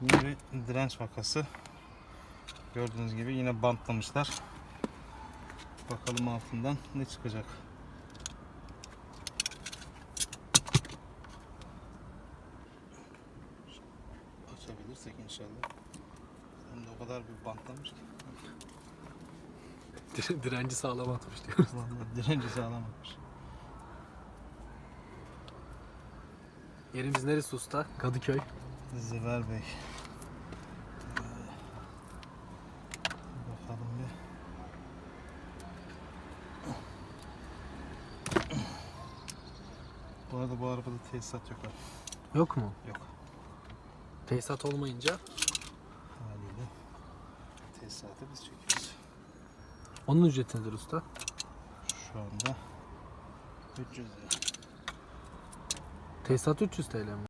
Yine bir direnç vakası. Gördüğünüz gibi yine bantlamışlar. Bakalım altından ne çıkacak. Açabilirsek inşallah. Hem de o kadar bir bantlamış ki. Dire- Direnci sağlam atmış diyoruz. Vallahi direnci sağlamamış. Yerimiz neresi usta? Kadıköy. Ziver Bey. Ee, Bakalım bir. Bu arada bu arabada tesisat yok. Yok mu? Yok. Tesisat olmayınca Haliyle tesisatı biz çekiyoruz. onun ücreti nedir usta? Şu anda 300 lira. Tesisat 300 TL mi?